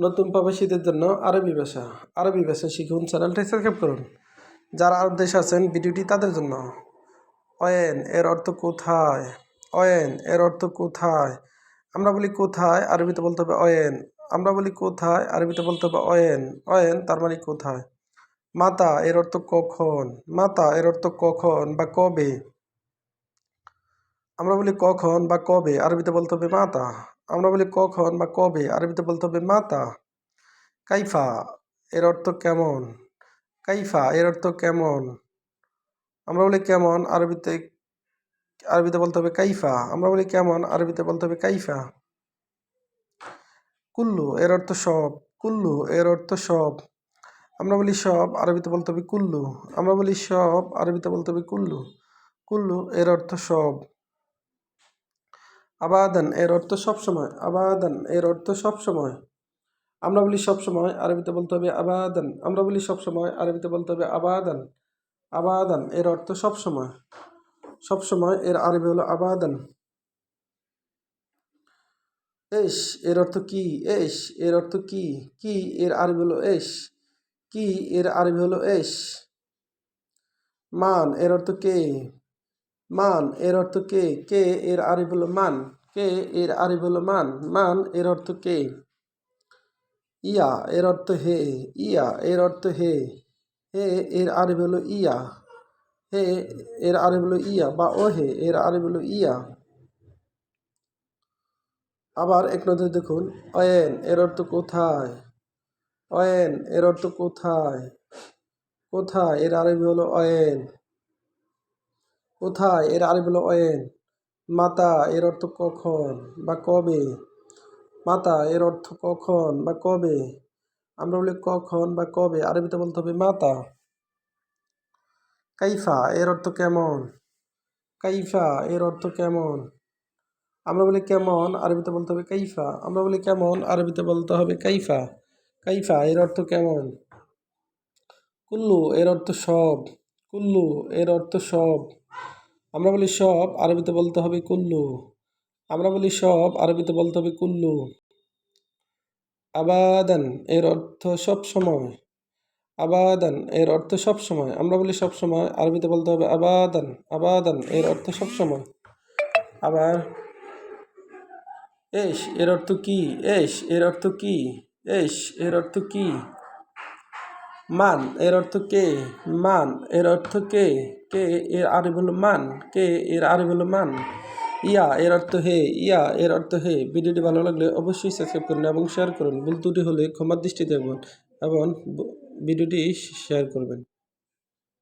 নতুন প্রবাসীদের জন্য আরবি ভাষা। আরবি ভাষা শিখুন, চ্যানেলটি সাবস্ক্রাইব করুন। যারা আরব দেশে আছেন, ভিডিওটি তাদের জন্য। অয়েন, এর অর্থ কোথায়? অয়েন, এর অর্থ কোথায়? আমরা বলি কোথায়, আরবিতে বলতে হবে অয়েন। আমরা বলি কোথায়, আরবিতে বলতে হবে অয়েন। অয়েন, তার মানে কোথায়? মাতা, এর অর্থ কখন? মাতা, এর অর্থ কখন বা কবে? আমরা বলি কখন বা কবে, আরবিতে বলতে হবে মাতা। আমরা বলি কখন বা কবে, আরবিতে বলতে হবে মাতা। কাইফা, এর অর্থ কেমন? কাইফা, এর অর্থ কেমন? আমরা বলি কেমন, আরবিতে আরবিতে বলতে হবে কাইফা। আমরা বলি কেমন, আরবিতে বলতে হবে কাইফা। কুল্লু, এর অর্থ সব। কুল্লু, এর অর্থ সব। আমরা বলি সব, আরবিতে বলতে হবে কুল্লু। আমরা বলি সব, আরবিতে বলতে হবে কুল্লু। কুল্লু, এর অর্থ সব। আবাদান, এর অর্থ সবসময়। আবাদান, এর অর্থ সবসময়। আমরা বলি সবসময়, আরবিতে বলতে হবে আবাদান। আমরা বলি সবসময়, আরবিতে বলতে হবে আবাদান। আবাদান, এর অর্থ সবসময়। সবসময়, এর আরবি হলো আবাদান। এস, এর অর্থ কি? এস, এর অর্থ কি? কি, এর আরবি হলো এস। কি, এর আরবি হলো এস। মান, এর অর্থ কে? মান, এর অর্থ কে? কে এর আরবি হলো মান। কে এর আরবি হলো মান। মান, এর অর্থ কে? ইয়া, এর অর্থ হে। ইয়া, এর অর্থ হে। হে, এর আরবি হলো ইয়া। হে, এর আরবি হলো ইয়া বা ও হে, এর আরবি হলো ইয়া। আবার এক নজর দেখুন, অয়েন, এর অর্থ কোথায়? অয়েন, এর অর্থ কোথায়? কোথায়? এর আরবি হলো অয়েন। কোথায়? এর আরবি হলো অয়েন। মাতা, এর অর্থ কখন বা কবে? মাতা, এর অর্থ কখন বা কবে? আমরা বলি কখন বা কবে। আরবিতে বলতে হবে মাতা। কাইফা, এর অর্থ কেমন? কাইফা, এর অর্থ কেমন? আমরা বলি কেমন, আরবিতে বলতে হবে কাইফা। আমরা বলি কেমন, আরবিতে বলতে হবে কাইফা। কাইফা, এর অর্থ কেমন? কুল্লু, এর অর্থ সব। কুল্লু, এর অর্থ সব। আমরা বলি সব, আরবিতে বলতে হবে কুল্লু। আমরা বলি সব, আরবিতে বলতে হবে কুল্লু। আবাদান, এর অর্থ সব সময়। আবাদান, এর অর্থ সব সময়। আমরা বলি সব সময়, আরবিতে বলতে হবে আবাদান। আবাদান, এর অর্থ সব সময়। আবার এস, এর অর্থ কি? এস, এর অর্থ কি? এস, এর অর্থ কি? মান, এর অর্থ কে? মান, এর অর্থ কে? কে এর আরবি হলো মান? কে এর আরবি হলো মান? ইয়া, এর অর্থ হে। ইয়া, এর অর্থ হে। ভিডিওটি ভালো লাগলে অবশ্যই সাবস্ক্রাইব করুন এবং শেয়ার করুন। ভুল ত্রুটি হলে ক্ষমার দৃষ্টি দেখবেন এবং ভিডিওটি শেয়ার করবেন।